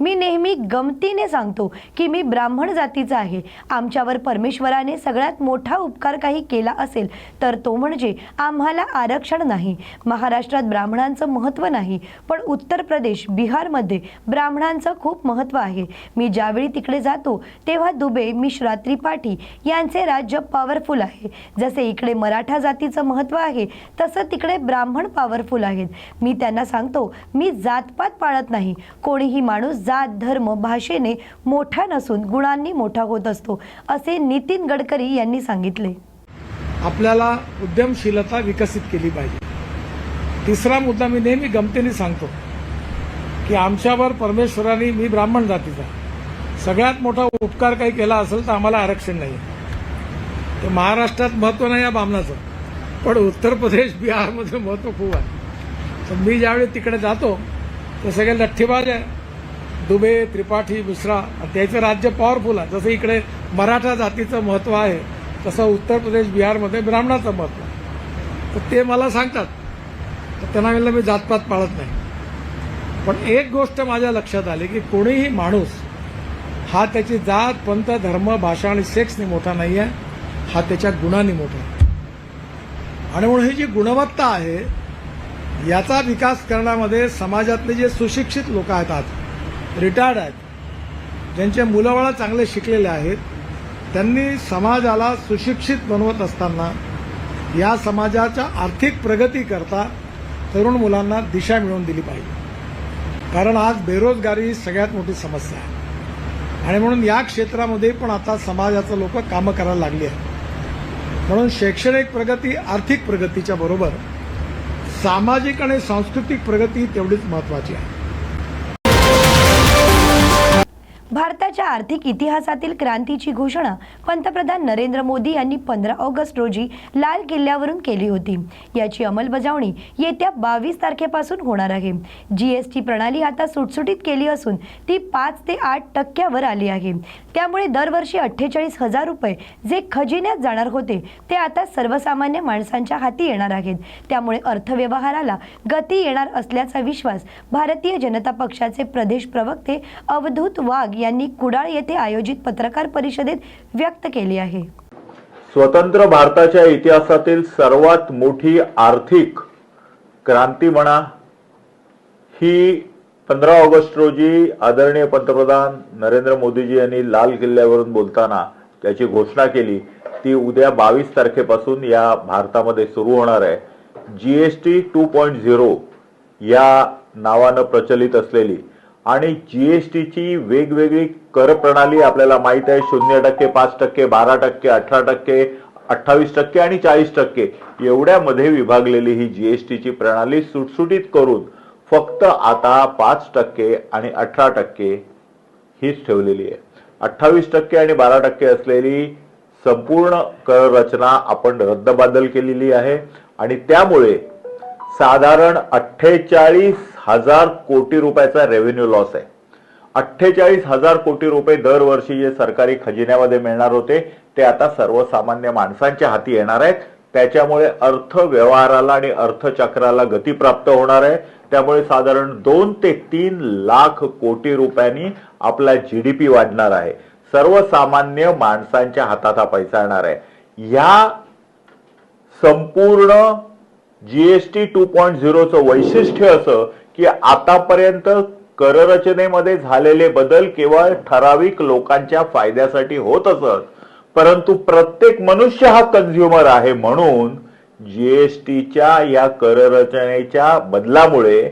मी नेहमी गमतीने सांगतो की मी ब्राह्मण जातीचा आहे. आमच्यावर परमेश्वराने सगळ्यात मोठा उपकार काही केला असेल तर तो म्हणजे आम्हाला आरक्षण नाही. महाराष्ट्रात ब्राह्मणांचं महत्त्व नाही पण उत्तर प्रदेश बिहारमध्ये ब्राह्मणांचं खूप महत्त्व आहे. मी ज्यावेळी तिकडे जातो तेव्हा दुबे मिश्रा त्रिपाठी यांचे राज्य पॉवरफुल आहे. जसे इकडे मराठा जातीचं महत्त्व आहे तसं तिकडे ब्राह्मण पॉवरफुल आहेत. मी त्यांना सांगतो मी जातपात पाळत नाही. कोणीही माणूस जात धर्म भाषेने मोठा नसून गुणांनी मोठा होत असतो असे नितीन गडकरी यांनी सांगितले. आपल्याला उद्यमशीलता विकसित केली पाहिजे. तिसरा मुद्दा मी नेहमी गमतीने सांगतो की आमच्यावर परमेश्वराने मी ब्राह्मण जातीचा सगळ्यात मोठा उपकार काही केला असेल तर आम्हाला आरक्षण नाही तर महाराष्ट्रात महत्त्व नाही या बामणाचं पण उत्तर प्रदेश बिहारमध्ये महत्त्व खूप आहे. तर मी ज्यावेळी तिकडे जातो तर सगळे लठ्ठीबाज आहे. दुबे त्रिपाठी मिश्रा आणि त्याचं राज्य पॉवरफुल आहे. जसं इकडे मराठा जातीचं महत्त्व आहे तसं उत्तर प्रदेश बिहारमध्ये ब्राह्मणाचं महत्त्व आहे. तर ते मला सांगतात. तर त्यांना म्हणलं मी जातपात पाळत नाही. पण एक गोष्ट माझ्या लक्षात आली की कोणीही माणूस हा त्याची जात पंथ धर्म भाषा आणि सेक्सने मोठा नाही आहे हा त्याच्या गुणांनी मोठा आहे. आणि म्हणून ही जी गुणवत्ता आहे याचा विकास करण्यामध्ये समाजातले जे सुशिक्षित लोक आहेत आज रिटायर्ड आहेत. ज्यांचे मुलंबाळं चांगले शिकलेले आहेत. त्यांनी समाजाला सुशिक्षित बनवत असताना या समाजाच्या आर्थिक प्रगतीकरता तरुण मुलांना दिशा मिळवून दिली पाहिजे. कारण आज बेरोजगारी ही सगळ्यात मोठी समस्या आहे. आणि म्हणून या क्षेत्रामध्ये पण आता समाजाचं लोक कामं करायला लागली आहेत. म्हणून शैक्षणिक प्रगती आर्थिक प्रगतीच्या बरोबर सामाजिक आणि सांस्कृतिक प्रगती तेवढीच महत्वाची आहे. भारताच्या आर्थिक इतिहासातील क्रांतीची घोषणा पंतप्रधान नरेंद्र मोदी यांनी पंधरा ऑगस्ट रोजी लाल किल्ल्यावरून केली होती. याची अंमलबजावणी येत्या बावीस तारखेपासून होणार आहे. जी एस टी प्रणाली आता सुटसुटीत केली असून ती पाच ते आठ टक्क्यावर आली आहे. त्यामुळे दरवर्षी अठ्ठेचाळीस हजार रुपये जे खजिन्यात जाणार होते ते आता सर्वसामान्य माणसांच्या हाती येणार आहेत. त्यामुळे अर्थव्यवहाराला गती येणार असल्याचा विश्वास भारतीय जनता पक्षाचे प्रदेश प्रवक्ते अवधूत वाघ यांनी कुडाळ येथे आयोजित पत्रकार परिषदेत व्यक्त केली आहे. स्वतंत्र भारताच्या इतिहासातील सर्वात मोठी आर्थिक क्रांती म्हणा ही पंधरा ऑगस्ट रोजी आदरणीय पंतप्रधान नरेंद्र मोदीजी यांनी लाल किल्ल्यावरून बोलताना त्याची घोषणा केली. ती उद्या बावीस तारखेपासून या भारतामध्ये सुरू होणार आहे. जीएसटी टू पॉईंट झिरो या नावानं प्रचलित असलेली आणि जीएसटीची वेगवेगळी कर प्रणाली आपल्याला माहीत आहे. शून्य टक्के पाच टक्के बारा टक्के अठरा टक्के अठ्ठावीस टक्के आणि चाळीस टक्के. एवढ्यामध्ये विभागलेली ही जीएसटीची प्रणाली सुटसुटीत करून फक्त आता पाच टक्के आणि अठरा टक्के हीच ठेवलेली आहे. अठ्ठावीस टक्के आणि बारा टक्के असलेली संपूर्ण कर रचना आपण रद्दबादल केलेली आहे. आणि त्यामुळे साधारण अठ्ठेचाळीस हजार कोटी रुपयाचा रेव्हेन्यू लॉस आहे. अठ्ठेचाळीस हजार कोटी रुपये दरवर्षी जे सरकारी खजिन्यामध्ये मिळणार होते ते आता सर्वसामान्य माणसांच्या हाती येणार आहेत. त्याच्यामुळे अर्थव्यवहाराला आणि अर्थचक्राला गती प्राप्त होणार आहे. त्यामुळे साधारण दोन ते तीन लाख कोटी रुपयांनी आपला जी डी पी वाढणार आहे. सर्वसामान्य माणसांच्या हातात हा पैसा येणार आहे. या संपूर्ण जीएसटी टू पॉईंट झिरोचं वैशिष्ट्य असं की आतापर्यंत कररचनेमध्ये झालेले बदल केवळ ठराविक लोकांच्या फायद्यासाठी होत असत परंतु प्रत्येक मनुष्य हा कन्झ्युमर आहे म्हणून जीएसटीच्या या कररचनेच्या बदलामुळे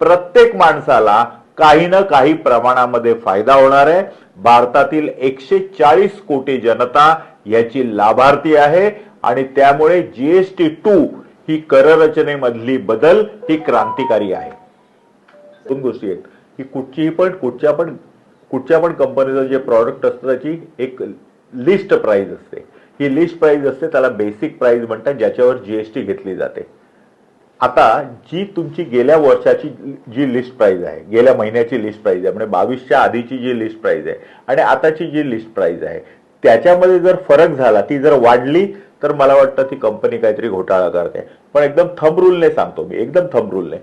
प्रत्येक माणसाला काही ना काही प्रमाणामध्ये फायदा होणार आहे. भारतातील एकशे चाळीस कोटी जनता याची लाभार्थी आहे आणि त्यामुळे जीएसटी टू ही कररचनेमधली बदल ही क्रांतिकारी आहे. दोन गोष्टी आहेत. की कुठचीही पण कुठच्या पण कुठच्या पण कंपनीचं जे प्रॉडक्ट असतं त्याची एक लिस्ट प्राइस असते. ही लिस्ट प्राइस असते त्याला बेसिक प्राइस म्हणतात ज्याच्यावर जीएसटी घेतली जाते. आता जी तुमची गेल्या वर्षाची जी लिस्ट प्राइस आहे गेल्या महिन्याची लिस्ट प्राइस आहे म्हणजे बावीसच्या आधीची जी लिस्ट प्राइस आहे आणि आताची जी लिस्ट प्राइस आहे त्याच्यामध्ये जर फरक झाला ती जर वाढली तर मला वाटतं ती कंपनी काहीतरी घोटाळा करते. पण एकदम थंब रूलने सांगतो मी एकदम थंब रूलने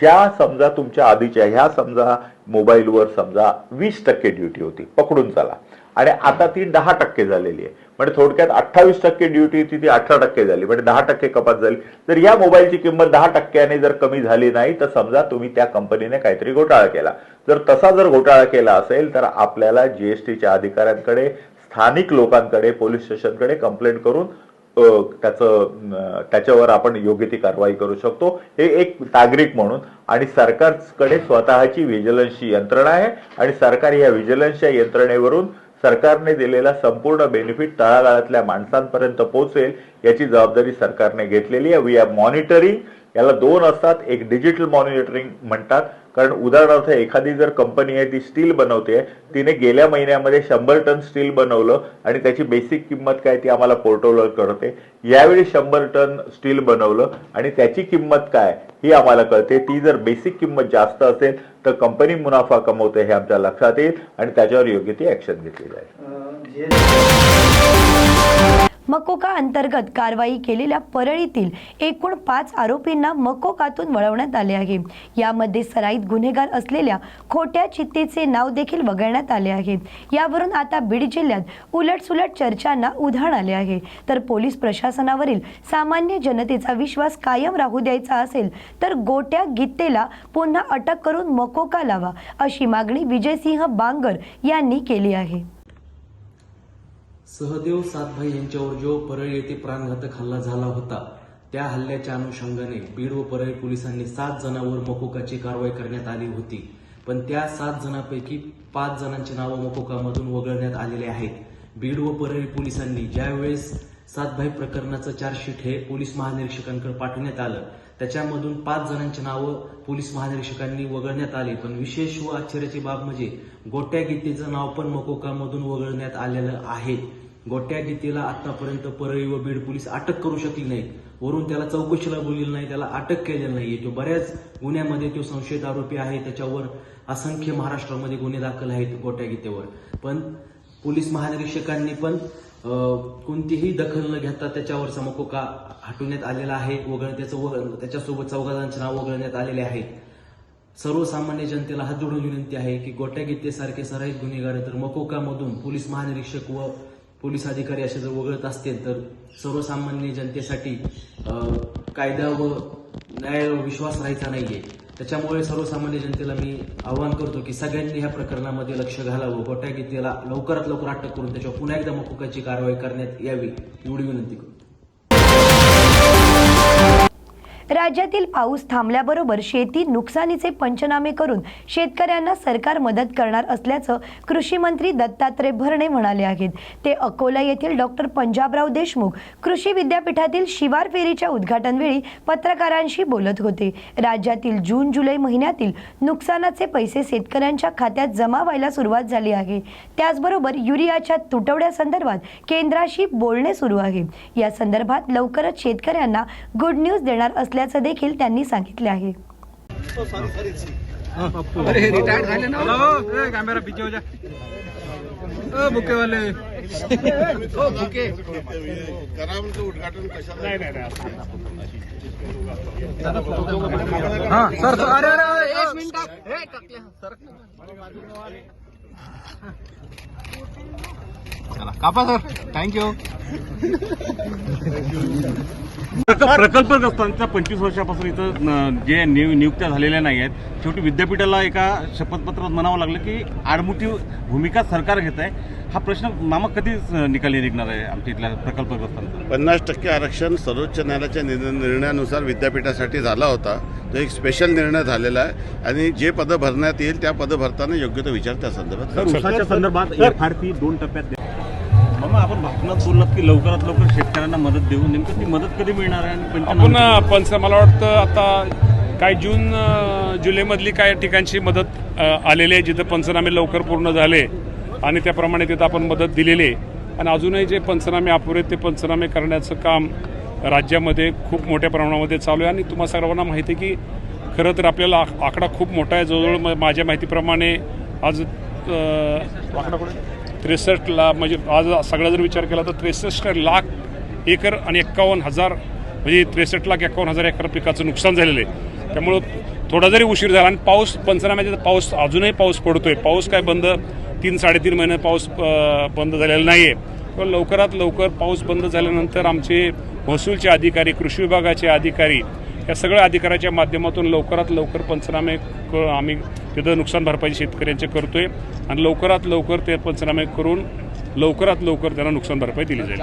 ज्या समजा तुमच्या आधीच्या ह्या समजा मोबाईलवर समजा वीस टक्के ड्युटी होती पकडून चला. आणि आता ती दहा टक्के झालेली आहे. म्हणजे थोडक्यात अठ्ठावीस टक्के ड्युटी होती ती अठरा टक्के झाली. म्हणजे दहा टक्के कपात झाली. तर या मोबाईलची किंमत दहा टक्क्याने जर कमी झाली नाही तर समजा तुम्ही त्या कंपनीने काहीतरी घोटाळा केला. जर तसा जर घोटाळा केला असेल तर आपल्याला जीएसटीच्या अधिकाऱ्यांकडे स्थानिक लोकांकडे पोलीस स्टेशनकडे कंप्लेंट करून त्याचं त्याच्यावर आपण योग्य ती कारवाई करू शकतो. हे एक नागरिक म्हणून आणि सरकारकडे स्वतःची व्हिजिलन्सची यंत्रणा आहे आणि सरकार या व्हिजिलन्सच्या यंत्रणेवरून सरकारने दिलेला संपूर्ण बेनिफिट तळागाळातल्या माणसांपर्यंत पोहोचेल याची जबाबदारी सरकारने घेतलेली आहे. वी आर मॉनिटरिंग याला दोन असतात. एक डिजिटल मॉनिटरिंग म्हणतात. कारण उदाहरणार्थ एखादी जर कंपनी आहे ती स्टील बनवते तिने गेल्या महिन्यामध्ये शंभर टन स्टील बनवलं आणि त्याची बेसिक किंमत काय ती आम्हाला पोर्टलवर कळते. यावेळी शंभर टन स्टील बनवलं आणि त्याची किंमत काय ही आम्हाला कळते. ती जर बेसिक किंमत जास्त असेल तर कंपनी मुनाफा कमवते हे आमच्या लक्षात येईल आणि त्याच्यावर योग्य ती ऍक्शन घेतली जाईल. मकोका अंतर्गत कारवाई केलेल्या परळीतील एकूण पाच आरोपींना मकोकातून वळवण्यात आले आहे. यामध्ये सराईत गुन्हेगार असलेल्या खोट्या चित्तेचे नाव देखील वगळण्यात आले आहे. यावरून आता बीड जिल्ह्यात उलटसुलट चर्चांना उधाण आले आहे. तर पोलीस प्रशासनावरील सामान्य जनतेचा विश्वास कायम राहू द्यायचा असेल तर गोट्या गित्तेला पुन्हा अटक करून मकोका लावा अशी मागणी विजयसिंह बांगर यांनी केली आहे. सहदेव सातभाई यांच्यावर जो परळी येथे प्राणघातक हल्ला झाला होता त्या हल्ल्याच्या अनुषंगाने बीड व परळी पोलिसांनी सात जणांवर मकोकाची कारवाई करण्यात आली होती. पण त्या सात जणांपैकी पाच जणांची नावं मकोकामधून वगळण्यात आलेले आहेत. बीड व परळी पोलिसांनी ज्यावेळेस सातभाई प्रकरणाचं चार्जशीट हे पोलीस महानिरीक्षकांकडे पाठवण्यात आलं त्याच्यामधून पाच जणांची नावं पोलीस महानिरीक्षकांनी वगळण्यात आली. पण विशेष व आश्चर्याची बाब म्हणजे गोट्या गीतेचं नाव पण मकोकामधून वगळण्यात आलेलं आहे. गोट्या गीतेला आतापर्यंत परळी व बीड पोलीस अटक करू शकली नाहीत वरून त्याला चौकशीला बोललेलं नाही त्याला अटक केलेलं नाहीये. तो बऱ्याच गुन्ह्यामध्ये तो संशयित आरोपी आहे त्याच्यावर असंख्य महाराष्ट्रामध्ये गुन्हे दाखल आहेत गोट्या गीतेवर. पण पोलीस महानिरीक्षकांनी पण कोणतीही दखल न घेता त्याच्यावर समकोका हटवण्यात आलेला आहे वगळ त्याचं वग- त्याच्यासोबत चौघांचे नाव वगळण्यात आलेले आहेत. सर्वसामान्य जनतेला हात जोडून विनंती आहे की गोट्या गीतेसारखे सराईत गुन्हेगार तर मकोकामधून पोलीस महानिरीक्षक व पोलीस अधिकारी असे जर वगळत असतील तर सर्वसामान्य जनतेसाठी कायदा व न्यायावर विश्वास राहायचा नाहीये. त्याच्यामुळे सर्वसामान्य जनतेला मी आवाहन करतो की सगळ्यांनी ह्या प्रकरणामध्ये लक्ष घालावं गोट्यागीतेला लवकरात लवकर अटक करून त्याच्यावर पुन्हा एकदा मकुकाची कारवाई करण्यात यावी एवढी विनंती करतो. राज्यातील पाऊस थांबल्याबरोबर शेती नुकसानीचे पंचनामे करून शेतकऱ्यांना सरकार मदत करणार असल्याचं कृषी मंत्री दत्तात्रय भरणे म्हणाले आहेत. ते अकोला येथील डॉक्टर पंजाबराव देशमुख कृषी विद्यापीठातील शिवार फेरीच्या उद्घाटनवेळी पत्रकारांशी बोलत होते. राज्यातील जून जुलै महिन्यातील नुकसानाचे पैसे शेतकऱ्यांच्या खात्यात जमा व्हायला सुरुवात झाली आहे. त्याचबरोबर युरियाच्या तुटवड्यासंदर्भात केंद्राशी बोलणे सुरू आहे. या संदर्भात लवकरच शेतकऱ्यांना गुड न्यूज देणार असल्याचं देखील त्यांनी सांगितले आहे. अरे रिटायर्ड झाले ना? हेलो कॅमेरा पीछे हो जा. ओ बुके वाले ओ बुके. करामचं उद्घाटन कशाला हाँ सर सर अरे अरे अरे, एक मिनिट हे टाकले सर. चला कापा सर. थँक्यू प्रकल्पग्रस्तांच्या पंचवीस वर्षापासून इथं जे नियु नियुक्त्या झालेल्या नाही आहेत शेवटी विद्यापीठाला एका शपथपत्रात म्हणावं लागलं की आडमुठी भूमिका सरकार घेत आहे. हा प्रश्न मामा कधी निकाली निघणार आहे आमच्या इथल्या प्रकल्पग्रस्तांचा? पन्नास टक्के आरक्षण सर्वोच्च न्यायालयाच्या निर्णय- निर्णयानुसार विद्यापीठासाठी झाला होता. तो एक स्पेशल निर्णय झालेला आहे आणि जे पदं भरण्यात येईल त्या पदं भरताना योग्य तो विचार त्या संदर्भात संदर्भात एफ आर पी दोन टप्प्यात आपण भाषणात बोललात की लवकरात लवकर शेतकऱ्यांना मदत देऊ नेमकं ती मदत कधी मिळणार आहे आपण पंच मला वाटतं आता काय जून जुलैमधली काय ठिकाणची मदत आलेली आहे जिथं पंचनामे लवकर पूर्ण झाले आणि त्याप्रमाणे तिथं आपण मदत दिलेली आहे. आणि अजूनही जे पंचनामे अपुरे ते पंचनामे करण्याचं काम राज्यामध्ये खूप मोठ्या प्रमाणामध्ये चालू आहे. आणि तुम्हा सर्वांना माहिती आहे की खरं तर आपल्याला आक- आकडा खूप मोठा आहे. जवळजवळ माझ्या माहितीप्रमाणे आज आकडा कुठे? त्रेसष्ट लाख म्हणजे आज सगळा जर विचार केला तर त्रेसष्ट लाख एकर आणि एक्कावन्न हजार म्हणजे त्रेसष्ट लाख एक्कावन्न हजार एकर पिकाचं नुकसान झालेलं आहे. त्यामुळं थोडा जरी उशीर झाला आणि पाऊस पंचनाम्याचा पाऊस अजूनही पाऊस पडतोय. पाऊस काय बंद तीन साडेतीन महिने पाऊस बंद झालेला नाही आहे पण लवकरात लवकर पाऊस बंद झाल्यानंतर आमचे महसूलचे अधिकारी कृषी विभागाचे अधिकारी या सगळ्या अधिकाराच्या माध्यमातून लवकरात लवकर पंचनामे क- आम्ही तिथं नुकसान भरपाई शेतकऱ्यांचे करतो आहे आणि लवकरात लवकर ते पंचनामे करून लवकरात लवकर त्यांना नुकसान भरपाई दिली जाईल.